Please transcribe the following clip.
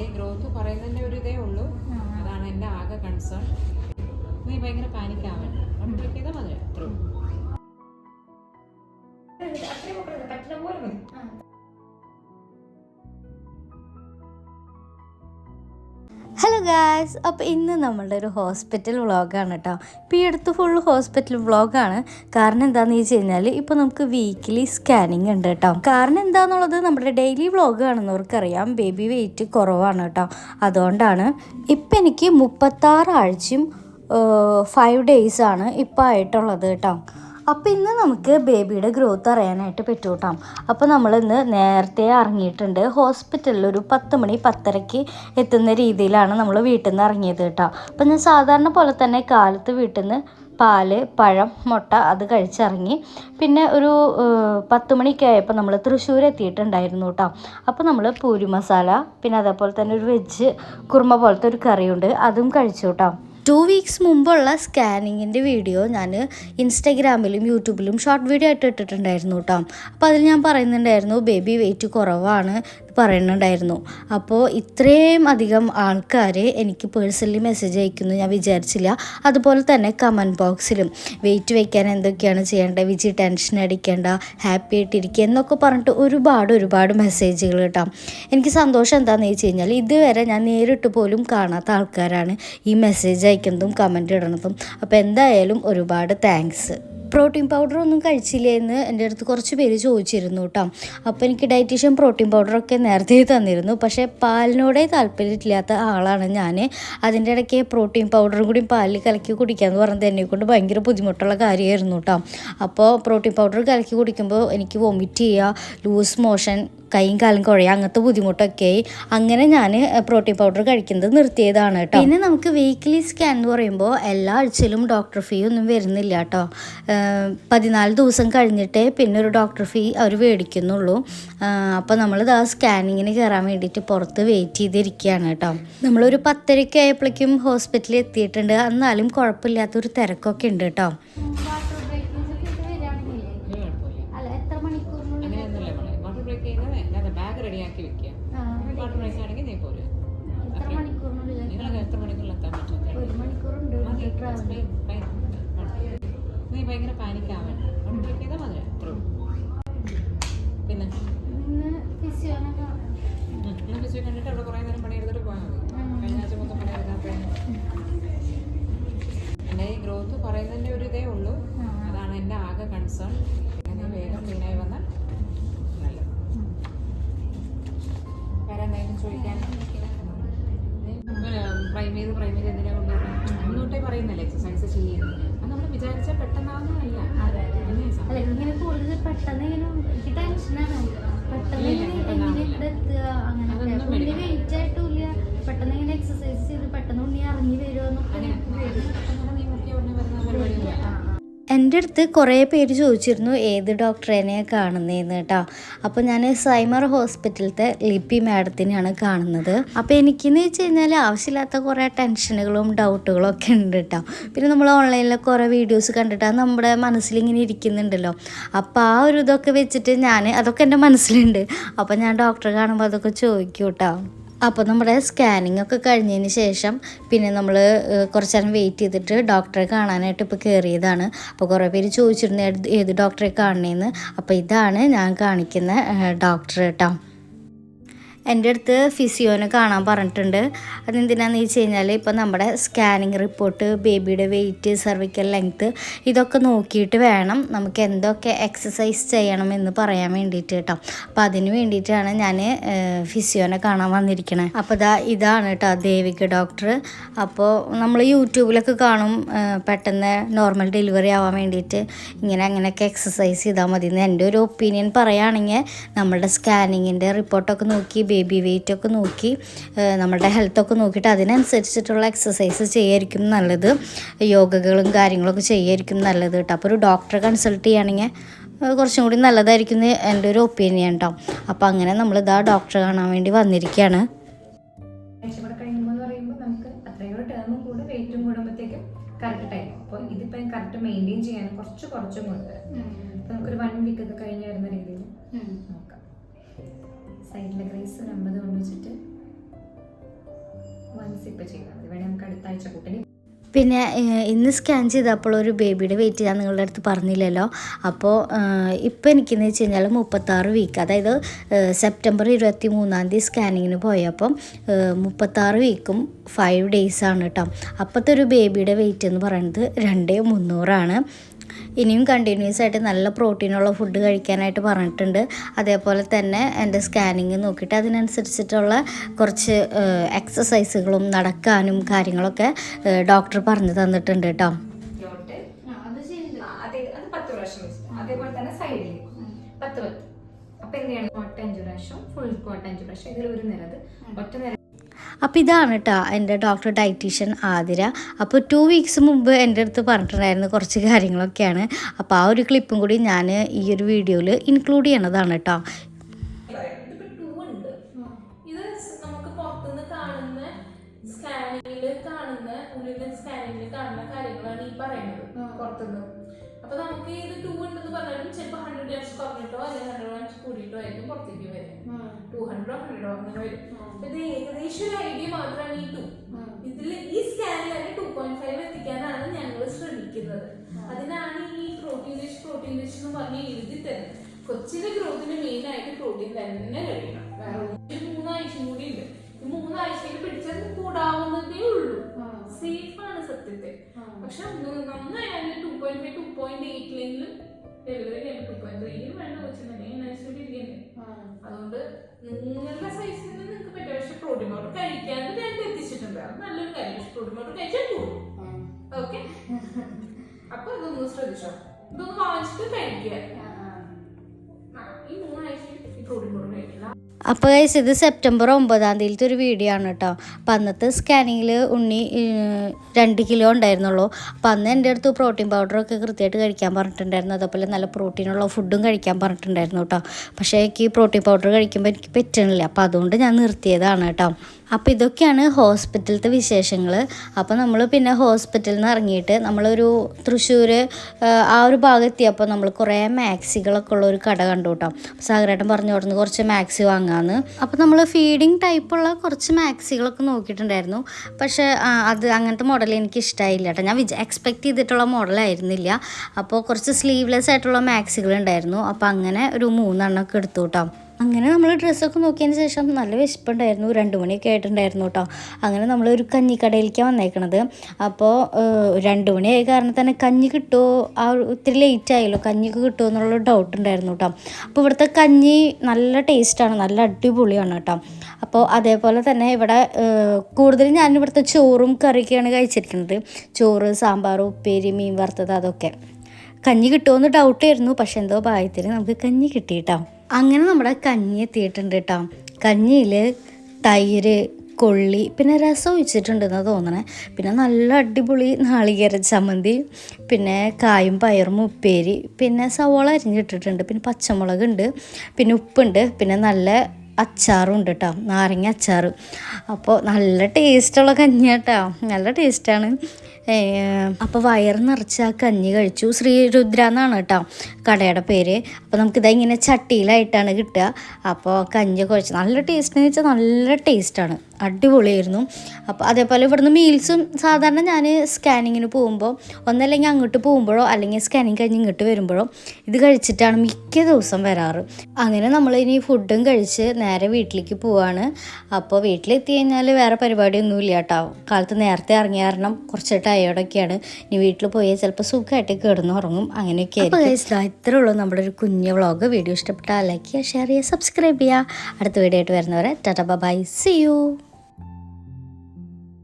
ഈ ഗ്രോത്ത് കുറയുന്നതിന്റെ ഒരു ഇതേ ഉള്ളൂ. അതാണ് എന്റെ ആകെ കൺസേൺ നീ ഭയങ്കര പാനിക് ആവണ്ട. കംപ്ലീറ്റ് ചെയ്താൽ മതി അത്രേ ഉള്ളൂ. അത്രയും ഒക്കെ പറ്റുന്ന പോലെ മതി. ഗായ്സ് അപ്പോൾ ഇന്ന് നമ്മളുടെ ഒരു ഹോസ്പിറ്റൽ വ്ളോഗാണ് കേട്ടോ ഇപ്പോൾ ഈ അടുത്ത് ഫുൾ ഹോസ്പിറ്റൽ വ്ളോഗാണ് കാരണം എന്താണെന്ന് വെച്ച് കഴിഞ്ഞാൽ ഇപ്പോൾ നമുക്ക് വീക്കിലി സ്കാനിങ് ഉണ്ട് കേട്ടോ കാരണം എന്താണെന്നുള്ളത് നമ്മുടെ ഡെയിലി വ്ളോഗ് കാണുന്നവർക്കറിയാം ബേബി വെയിറ്റ് കുറവാണ് കേട്ടോ അതുകൊണ്ടാണ് ഇപ്പം എനിക്ക് മുപ്പത്താറ് ആഴ്ചയും ഫൈവ് ഡേയ്സാണ് ഇപ്പോൾ ആയിട്ടുള്ളത് കേട്ടോ അപ്പോൾ ഇന്ന് നമുക്ക് ബേബിയുടെ ഗ്രോത്ത് അറിയാനായിട്ട് പറ്റും കേട്ടോ അപ്പോൾ നമ്മൾ ഇന്ന് നേരത്തെ ഇറങ്ങിയിട്ടുണ്ട്. ഹോസ്പിറ്റലിൽ ഒരു പത്ത് മണി പത്തരയ്ക്ക് എത്തുന്ന രീതിയിലാണ് നമ്മൾ വീട്ടിൽ നിന്ന് ഇറങ്ങിയത് കേട്ടോ. അപ്പോൾ ഞാൻ സാധാരണ പോലെ തന്നെ കാലത്ത് വീട്ടിൽ നിന്ന് പാൽ പഴം മുട്ട അത് കഴിച്ചിറങ്ങി. പിന്നെ ഒരു പത്ത് മണിയൊക്കെ ആയപ്പോൾ നമ്മൾ തൃശ്ശൂർ എത്തിയിട്ടുണ്ടായിരുന്നു കേട്ടോ. അപ്പോൾ നമ്മൾ പൂരി മസാല പിന്നെ അതേപോലെ തന്നെ ഒരു വെജ് കുറുമ പോലത്തെ ഒരു കറിയുണ്ട് അതും കഴിച്ചു കേട്ടോ. ടു വീക്സ് മുമ്പുള്ള സ്കാനിങ്ങിന്റെ വീഡിയോ ഞാൻ ഇൻസ്റ്റഗ്രാമിലും യൂട്യൂബിലും ഷോർട്ട് വീഡിയോ ആയിട്ട് ഇട്ടിട്ടുണ്ടായിരുന്നു കേട്ടോ അപ്പോൾ അതിൽ ഞാൻ പറയുന്നുണ്ടായിരുന്നു ബേബി വെയിറ്റ് കുറവാണ്. പറയുന്നുണ്ടായിരുന്നു. അപ്പോൾ ഇത്രയും അധികം ആൾക്കാർ എനിക്ക് പേഴ്സണലി മെസ്സേജ് അയക്കുന്നു. ഞാൻ വിചാരിച്ചില്ല. അതുപോലെ തന്നെ കമന്റ് ബോക്സിലും വെയിറ്റ് വയ്ക്കാൻ എന്തൊക്കെയാണ് ചെയ്യേണ്ടത്? വിജി ടെൻഷൻ അടിക്കേണ്ട ഹാപ്പി ആയിട്ടിരിക്കുക എന്നൊക്കെ പറഞ്ഞിട്ട് ഒരുപാട് ഒരുപാട് മെസ്സേജുകൾ കേട്ടോ. എനിക്ക് സന്തോഷം എന്താണെന്ന് വെച്ച് കഴിഞ്ഞാൽ ഇതുവരെ ഞാൻ നേരിട്ട് പോലും കാണാത്ത ആൾക്കാരാണ് ഈ മെസ്സേജ് അയക്കുന്നതും കമന്റ് ഇടുന്നതും. അപ്പോൾ എന്തായാലും ഒരുപാട് താങ്ക്സ്. പ്രോട്ടീൻ പൗഡർ ഒന്നും കഴിച്ചില്ലേ എന്ന് എന്റെ അടുത്ത് കുറച്ച് പേര് ചോദിച്ചിരുന്നു കേട്ടോ അപ്പോൾ എനിക്ക് ഡയറ്റീഷ്യൻ പ്രോട്ടീൻ പൗഡറൊക്കെ നേരത്തെ തന്നിരുന്നു. പക്ഷേ പാലിനോടേ താല്പര്യമില്ലാത്ത ആളാണ് ഞാൻ. അതിന്റെ ഇടയ്ക്ക് പ്രോട്ടീൻ പൗഡറും കൂടി പാലിൽ കലക്കി കുടിക്കാമെന്ന് പറഞ്ഞത് എന്നെ കൊണ്ട് ഭയങ്കര ബുദ്ധിമുട്ടുള്ള കാര്യമായിരുന്നു കേട്ടോ അപ്പോൾ പ്രോട്ടീൻ പൗഡർ കലക്കി കുടിക്കുമ്പോൾ എനിക്ക് വോമിറ്റ് ചെയ്യുക ലൂസ് മോഷൻ കൈയും കാലും കുഴയ അങ്ങനത്തെ ബുദ്ധിമുട്ടൊക്കെ ആയി. അങ്ങനെ ഞാൻ പ്രോട്ടീൻ പൗഡർ കഴിക്കുന്നത് നിർത്തിയതാണ് കേട്ടോ. പിന്നെ നമുക്ക് വീക്ക്ലി സ്കാൻ എന്ന് പറയുമ്പോൾ എല്ലാ ആഴ്ചയിലും ഡോക്ടർ ഫീ ഒന്നും വരുന്നില്ല കേട്ടോ. പതിനാല് ദിവസം കഴിഞ്ഞിട്ടേ പിന്നെ ഒരു ഡോക്ടർ ഫീ അവർ മേടിക്കുന്നുള്ളൂ. അപ്പോൾ നമ്മളിത് ആ സ്കാനിങ്ങിന് കയറാൻ വേണ്ടിയിട്ട് പുറത്ത് വെയിറ്റ് ചെയ്തിരിക്കുകയാണ് കേട്ടോ. നമ്മളൊരു പത്തരയ്ക്ക് ആയപ്പോഴേക്കും ഹോസ്പിറ്റലിൽ എത്തിയിട്ടുണ്ട്. എന്നാലും കുഴപ്പമില്ലാത്തൊരു തിരക്കൊക്കെ ഉണ്ട് കേട്ടോ. ഭയങ്കര പാനിക് ആവണ്ട കംപ്ലീറ്റ് ചെയ്താൽ മതി അത്രേ പിന്നെ? ഇന്ന് ഫിസിയോ കണ്ടിട്ട് അവിടെ കുറേ നേരം പണിയെടുത്തിട്ട് പോയാൽ മതി. കഴിഞ്ഞ ആഴ്ച മൊത്തം പണിയെടുക്കാൻ എന്റെ ഈ ഗ്രോത്ത് കുറയുന്നതിന്റെ ഒരു ഇതേ ഉള്ളൂ. അതാണ് എന്റെ ആകെ കൺസേൺ പിന്നെ വേഗം ക്ലീനായി വന്നാൽ നല്ലത്. വേറെ എന്തെങ്കിലും ചോദിക്കാൻ? പ്രൈം ചെയ്ത് പ്രൈം ചെയ്ത് എന്തിനാ കൊണ്ടുവരുന്നത് അന്നോട്ടേ പറയുന്നല്ലേ എക്സസൈസ് ചെയ്യുന്നത് അത് നമ്മൾ വിചാരിച്ചാൽ പെട്ടെന്നാവുന്നതല്ല പിന്നെ അല്ല ഇങ്ങനെ കൂടുതൽ പെട്ടെന്ന് ഇങ്ങനെ എനിക്ക് ടെൻഷനാണ് പെട്ടെന്ന് ഇങ്ങനെ എങ്ങനെ ഇവിടെ എത്തുക അങ്ങനെയൊക്കെ. അതൊന്നും അപ്പൊ ഉണ്ണി പേടിക്കണ്ട. വെയിറ്റ് ആയിട്ടില്ല പെട്ടെന്ന് ഇങ്ങനെ എക്സസൈസ് ചെയ്ത് പെട്ടെന്ന് ഉണ്ണി ഇറങ്ങി വരുമോ എന്നൊക്കെ എന്റെ അടുത്ത് കുറേ പേര് ചോദിച്ചിരുന്നു ഏത് ഡോക്ടറേനെയാണ് കാണുന്നതെന്ന് കേട്ടോ. അപ്പോൾ ഞാൻ സൈമർ ഹോസ്പിറ്റലത്തെ ലിപ്പി മാഡത്തിനെയാണ് കാണുന്നത്. അപ്പോൾ എനിക്കെന്ന് വെച്ച് കഴിഞ്ഞാൽ ആവശ്യമില്ലാത്ത കുറേ ടെൻഷനുകളും ഡൗട്ടുകളും ഒക്കെ ഉണ്ട് കേട്ടോ. പിന്നെ നമ്മൾ ഓൺലൈനിലെ കുറേ വീഡിയോസ് കണ്ടിട്ട് അത് നമ്മുടെ മനസ്സിലിങ്ങനെ ഇരിക്കുന്നുണ്ടല്ലോ. അപ്പോൾ ആ ഒരു ഇതൊക്കെ വെച്ചിട്ട് ഞാൻ അതൊക്കെ എന്റെ മനസ്സിലുണ്ട്. അപ്പോൾ ഞാൻ ഡോക്ടറെ കാണുമ്പോൾ അതൊക്കെ ചോദിക്കും കേട്ടോ. അപ്പോൾ നമ്മുടെ സ്കാനിങ് ഒക്കെ കഴിഞ്ഞതിന് ശേഷം പിന്നെ നമ്മൾ കുറച്ച് നേരം വെയിറ്റ് ചെയ്തിട്ട് ഡോക്ടറെ കാണാനായിട്ട് ഇപ്പോൾ കയറിയതാണ്. അപ്പോൾ കുറേ പേര് ചോദിച്ചിരുന്നു ഏത് ഡോക്ടറെ കാണണേന്ന്. അപ്പോൾ ഇതാണ് ഞാൻ കാണിക്കുന്ന ഡോക്ടർ കേട്ടോ എന്റെ അടുത്ത് ഫിസിയോനെ കാണാൻ പറഞ്ഞിട്ടുണ്ട്. അതെന്തിനാന്ന് വെച്ച് കഴിഞ്ഞാൽ ഇപ്പം നമ്മുടെ സ്കാനിങ് റിപ്പോർട്ട് ബേബിയുടെ വെയിറ്റ് സർവിക്കൽ ലെങ്ത്ത് ഇതൊക്കെ നോക്കിയിട്ട് വേണം നമുക്ക് എന്തൊക്കെ എക്സസൈസ് ചെയ്യണം എന്ന് പറയാൻ വേണ്ടിയിട്ട് കേട്ടോ. അപ്പോൾ അതിന് വേണ്ടിയിട്ടാണ് ഞാൻ ഫിസിയോനെ കാണാൻ വന്നിരിക്കണേ. അപ്പോൾ ഇതാ ഇതാണ് കേട്ടോ ദേവിക ഡോക്ടർ അപ്പോൾ നമ്മൾ യൂട്യൂബിലൊക്കെ കാണും പെട്ടെന്ന് നോർമൽ ഡെലിവറി ആവാൻ വേണ്ടിയിട്ട് ഇങ്ങനെ അങ്ങനെയൊക്കെ എക്സസൈസ് ചെയ്താൽ മതി എന്ന് എന്റെ ഒരു ഒപ്പീനിയൻ പറയുകയാണെങ്കിൽ നമ്മളുടെ സ്കാനിങ്ങിന്റെ റിപ്പോർട്ടൊക്കെ നോക്കി ബേബി വെയ്റ്റ് ഒക്കെ നോക്കി നമ്മുടെ നമ്മളുടെ ഹെൽത്തൊക്കെ നോക്കിയിട്ട് അതിനനുസരിച്ചിട്ടുള്ള എക്സസൈസ് ചെയ്യായിരിക്കും നല്ലത്. യോഗകളും കാര്യങ്ങളൊക്കെ ചെയ്യായിരിക്കും നല്ലത് കേട്ടോ. അപ്പോൾ ഒരു ഡോക്ടറെ കൺസൾട്ട് ചെയ്യുകയാണെങ്കിൽ കുറച്ചും കൂടി നല്ലതായിരിക്കും എന്ന് എന്റെ ഒരു ഒപ്പീനിയൻ കേട്ടോ അപ്പോൾ അങ്ങനെ നമ്മൾ ഇതാ ഡോക്ടറെ കാണാൻ വേണ്ടി വന്നിരിക്കുകയാണ്. കറക്റ്റ് ടൈം അപ്പോൾ ഇതിപ്പം കറക്റ്റ് മെയിന്റെയിൻ ചെയ്യാൻ കുറച്ച് കുറച്ചും കൊണ്ട് അപ്പോൾ നമുക്കൊരു വൺ വീക്ക് ഒക്കെ കഴിഞ്ഞ് വരുന്ന രീതിയിൽ. ഇപ്പൊ ചെയ്താൽ മതി. നമുക്ക് അടുത്ത ആഴ്ച കൂട്ടിന് പിന്നെ ഇന്ന് സ്കാൻ ചെയ്തപ്പോൾ ഒരു ബേബിയുടെ വെയിറ്റ് ഞാൻ നിങ്ങളുടെ അടുത്ത് പറഞ്ഞില്ലല്ലോ. അപ്പോൾ ഇപ്പോൾ എനിക്കെന്ന് വെച്ച് കഴിഞ്ഞാൽ മുപ്പത്താറ് വീക്ക് അതായത് സെപ്റ്റംബർ ഇരുപത്തി മൂന്നാം തീയതി സ്കാനിങ്ങിന് പോയപ്പം മുപ്പത്താറ് വീക്കും ഫൈവ് ഡേയ്സാണ് കേട്ടോ അപ്പോഴത്തെ ഒരു ബേബിയുടെ വെയിറ്റ് എന്ന് പറയുന്നത് രണ്ട് മുന്നൂറാണ്. ഇനിയും കണ്ടിന്യൂസ് ആയിട്ട് നല്ല പ്രോട്ടീനുള്ള ഫുഡ് കഴിക്കാനായിട്ട് പറഞ്ഞിട്ടുണ്ട്. അതേപോലെ തന്നെ എന്റെ സ്കാനിങ് നോക്കിയിട്ട് അതിനനുസരിച്ചിട്ടുള്ള കുറച്ച് എക്സസൈസുകളും നടക്കാനും കാര്യങ്ങളൊക്കെ ഡോക്ടർ പറഞ്ഞു തന്നിട്ടുണ്ട് കേട്ടോ. അതേപോലെ തന്നെ സൈഡിൽ പത്ത് പത്ത്. അപ്പൊ എന്ത് ചെയ്യണം? പ്രാവശ്യം ഫുൾ കോട്ട അഞ്ച് പ്രാവശ്യം. ഇതിൽ ഒരു നിരത് ഒറ്റ നിര അപ്പോൾ ഇതാണ് കേട്ടോ എന്റെ ഡോക്ടർ ഡയറ്റീഷ്യൻ ആതിര. അപ്പോൾ ടു വീക്സ് മുമ്പ് എന്റെ അടുത്ത് പറഞ്ഞിട്ടുണ്ടായിരുന്ന കുറച്ച് കാര്യങ്ങളൊക്കെയാണ്. അപ്പോൾ ആ ഒരു ക്ലിപ്പും കൂടി ഞാൻ ഈ ഒരു വീഡിയോയിൽ ഇൻക്ലൂഡ് ചെയ്യണതാണ് കേട്ടോ കാണുന്ന സ്കാനിങ്ങിൽ കാണുന്ന ഉള്ളിലെ സ്കാനിങ്ങിൽ കാണുന്ന കാര്യങ്ങളാണ് ഈ പറയുന്നത്. പുറത്തുനിന്ന്. അപ്പൊ നമുക്ക് ഇത് ടൂ ഉണ്ടെന്ന് പറഞ്ഞാലും ചിലപ്പോൾ ഹൺഡ്രഡ് ഗ്രാംസ് കുറഞ്ഞിട്ടോ അല്ലെങ്കിൽ ഹൺഡ്രഡ് ഗ്രാംസ് കൂടിയിട്ടോ ആയിരിക്കും പുറത്തേക്ക് വരും ടു ഹൺഡ്രഡോ ഹൺഡ്രഡോ അങ്ങനെ വരും. ഇത് ഏകദേശം ഒരു ഐഡിയ മാത്രമാണ് ഈ ടു ഇതിൽ ഈ സ്കാനിൽ തന്നെ ടു പോയിന്റ് ഫൈവ് എത്തിക്കാനാണ് ഞങ്ങൾ ശ്രമിക്കുന്നത്. അതിനാണ് ഈ പ്രോട്ടീൻ റിച്ച് പ്രോട്ടീൻ റിച്ച് എന്ന് പറഞ്ഞ് എഴുതി തരുന്നത്. കൊച്ചിന്റെ ഗ്രോത്തിന് മെയിൻ ആയിട്ട് പ്രോട്ടീൻ തന്നെ കഴിയണം. വേറെ മൂന്നാഴ്ചയും കൂടി ഉണ്ട്. മൂന്നാഴ്ചയിൽ പിടിച്ചത് കൂടാവുന്നതേ ഉള്ളൂ. സേഫ് ആണ് സത്യത്തിൽ പക്ഷെ നന്നായാലും two point five two point എയ്റ്റിലെങ്കിലും delivery കഴിഞ്ഞ ടു പോയിന്റ് ത്രീയിലും വേണ്ട വെച്ചിട്ടുണ്ടെങ്കിൽ ഇരിക്കുന്നത് അതുകൊണ്ട് നിങ്ങളുടെ നിങ്ങൾക്ക് പറ്റും. പക്ഷെ പ്രോട്ടീൻ പൗഡർ കഴിക്കാതെ രണ്ട് എത്തിച്ചിട്ടുണ്ട്. അത് നല്ലൊരു കാര്യം. പക്ഷെ പ്രോട്ടീൻ പൗഡർ കഴിച്ചാൽ പോകും ഓക്കെ അപ്പൊ ഇതൊന്ന് ശ്രദ്ധിച്ചോ. ഇതൊന്ന് വാങ്ങിച്ചിട്ട് കഴിക്കുക. ഈ മൂന്നാഴ്ച ഈ പ്രോട്ടീൻ പൗഡർ കഴിക്കില്ല. അപ്പോൾ ഗൈസ് ഇത് സെപ്റ്റംബർ ഒമ്പതാം തീയതിയിലത്തെ ഒരു വീഡിയോ ആണ് കേട്ടോ അപ്പം അന്നത്തെ സ്കാനിങ്ങിൽ ഉണ്ണി രണ്ട് കിലോ ഉണ്ടായിരുന്നുള്ളൂ. അപ്പം അന്ന് എന്റെ അടുത്ത് പ്രോട്ടീൻ പൗഡറൊക്കെ കൃത്യമായിട്ട് കഴിക്കാൻ പറഞ്ഞിട്ടുണ്ടായിരുന്നു. അതേപോലെ നല്ല പ്രോട്ടീനുള്ള ഫുഡും കഴിക്കാൻ പറഞ്ഞിട്ടുണ്ടായിരുന്നു കേട്ടോ പക്ഷേ എനിക്ക് പ്രോട്ടീൻ പൗഡർ കഴിക്കുമ്പോൾ എനിക്ക് പറ്റണില്ല. അപ്പോൾ അതുകൊണ്ട് ഞാൻ നിർത്തിയതാണ് കേട്ടോ അപ്പോൾ ഇതൊക്കെയാണ് ഹോസ്പിറ്റലത്തെ വിശേഷങ്ങൾ അപ്പോൾ നമ്മൾ പിന്നെ ഹോസ്പിറ്റലിൽ നിന്ന് ഇറങ്ങിയിട്ട് നമ്മളൊരു തൃശ്ശൂർ ആ ഒരു ഭാഗത്തെത്തിയപ്പോൾ നമ്മൾ കുറേ മാക്സികളൊക്കെ ഉള്ള ഒരു കട കണ്ടു കേട്ടോ സാഗരേട്ടൻ പറഞ്ഞു കൊടുത്ത് കുറച്ച് മാക്സി വാങ്ങാമെന്ന് അപ്പോൾ നമ്മൾ ഫീഡിങ് ടൈപ്പുള്ള കുറച്ച് മാക്സികളൊക്കെ നോക്കിയിട്ടുണ്ടായിരുന്നു. പക്ഷേ അത് അങ്ങനത്തെ മോഡൽ എനിക്ക് ഇഷ്ടമായില്ല കേട്ടോ ഞാൻ വിചാ എക്സ്പെക്ട് ചെയ്തിട്ടുള്ള മോഡലായിരുന്നില്ല. അപ്പോൾ കുറച്ച് സ്ലീവ്ലെസ് ആയിട്ടുള്ള മാക്സികൾ ഉണ്ടായിരുന്നു അപ്പോൾ അങ്ങനെ ഒരു മൂന്നെണ്ണമൊക്കെ എടുത്തു കേട്ടോ അങ്ങനെ നമ്മൾ ഡ്രസ്സൊക്കെ നോക്കിയതിന് ശേഷം നല്ല വിശപ്പുണ്ടായിരുന്നു. രണ്ട് മണിയൊക്കെ ആയിട്ടുണ്ടായിരുന്നു കേട്ടോ അങ്ങനെ നമ്മൾ ഒരു കഞ്ഞിക്കടയിലേക്കാണ് വന്നേക്കണത്. അപ്പോൾ രണ്ട് മണിയായ കാരണം തന്നെ കഞ്ഞി കിട്ടുമോ ആ ഒത്തിരി ലേറ്റ് ആയല്ലോ. കഞ്ഞിക്ക് കിട്ടുമോ എന്നുള്ള ഡൗട്ട് ഉണ്ടായിരുന്നു കേട്ടോ അപ്പോൾ ഇവിടുത്തെ കഞ്ഞി നല്ല ടേസ്റ്റാണ് നല്ല അടിപൊളിയാണ് കേട്ടോ അപ്പോൾ അതേപോലെ തന്നെ ഇവിടെ കൂടുതലും ഞാൻ ഇവിടുത്തെ ചോറും കറിയൊക്കെയാണ് കഴിച്ചിരിക്കുന്നത്. ചോറ് സാമ്പാർ ഉപ്പേരി മീൻ വറുത്തത് അതൊക്കെ. കഞ്ഞി കിട്ടുമോ എന്ന് ഡൗട്ടായിരുന്നു പക്ഷെ എന്തോ ഭാഗ്യത്തിന് നമുക്ക് കഞ്ഞി കിട്ടി കേട്ടോ അങ്ങനെ നമ്മുടെ കഞ്ഞി എത്തിയിട്ടുണ്ട് കേട്ടോ കഞ്ഞിയിൽ തൈര് കൊള്ളി പിന്നെ രസം ഒഴിച്ചിട്ടുണ്ടെന്ന് തോന്നണേ. പിന്നെ നല്ല അടിപൊളി നാളികേര ചമ്മന്തി പിന്നെ കായും പയറും ഉപ്പേരി പിന്നെ സവോള അരിഞ്ഞിട്ടിട്ടുണ്ട്. പിന്നെ പച്ചമുളക് ഉണ്ട് പിന്നെ ഉപ്പുണ്ട് പിന്നെ നല്ല അച്ചാറും ഉണ്ട് കേട്ടോ നാരങ്ങ അച്ചാർ അപ്പോൾ നല്ല ടേസ്റ്റുള്ള കഞ്ഞി കേട്ടോ നല്ല ടേസ്റ്റാണ്. അപ്പോൾ വയറ് നിറച്ച് ആ കഞ്ഞി കഴിച്ചു. ശ്രീ രുദ്ര എന്നാണ് കേട്ടോ കടയുടെ പേര്. അപ്പോൾ നമുക്കിതാ ഇങ്ങനെ ചട്ടിയിലായിട്ടാണ് കിട്ടുക. അപ്പോൾ കഞ്ഞി കുഴച്ച് നല്ല ടേസ്റ്റ് എന്ന് വെച്ചാൽ നല്ല ടേസ്റ്റാണ്. അടിപൊളിയായിരുന്നു. അപ്പോൾ അതേപോലെ ഇവിടുന്ന് മീൽസും സാധാരണ ഞാൻ സ്കാനിങ്ങിന് പോകുമ്പോൾ ഒന്നല്ലെങ്കിൽ അങ്ങോട്ട് പോകുമ്പോഴോ അല്ലെങ്കിൽ സ്കാനിങ് കഴിഞ്ഞ് ഇങ്ങോട്ട് വരുമ്പോഴോ ഇത് കഴിച്ചിട്ടാണ് മിക്ക ദിവസം വരാറ്. അങ്ങനെ നമ്മൾ ഇനി ഫുഡും കഴിച്ച് നേരെ വീട്ടിലേക്ക് പോവാണ്. അപ്പോൾ വീട്ടിലെത്തി കഴിഞ്ഞാൽ വേറെ പരിപാടിയൊന്നും ഇല്ല കേട്ടോ കാലത്ത് നേരത്തെ ഇറങ്ങിയ കാരണം കുറച്ച് ടയേർഡൊക്കെയാണ് ഇനി വീട്ടിൽ പോയാൽ ചിലപ്പോൾ സുഖമായിട്ട് കിടന്ന് ഉറങ്ങും. അങ്ങനെയൊക്കെ ആയിരിക്കും. ഇത്രേ ഉള്ളൂ. നമ്മുടെ ഒരു കുഞ്ഞു വ്ളോഗ് വീഡിയോ ഇഷ്ടപ്പെട്ടാൽ ലൈക്ക് ചെയ്യുക ഷെയർ ചെയ്യുക സബ്സ്ക്രൈബ് ചെയ്യുക. അടുത്ത വീഡിയോ ആയിട്ട് വരുന്നവരെ ടാറ്റ ബൈ സി യു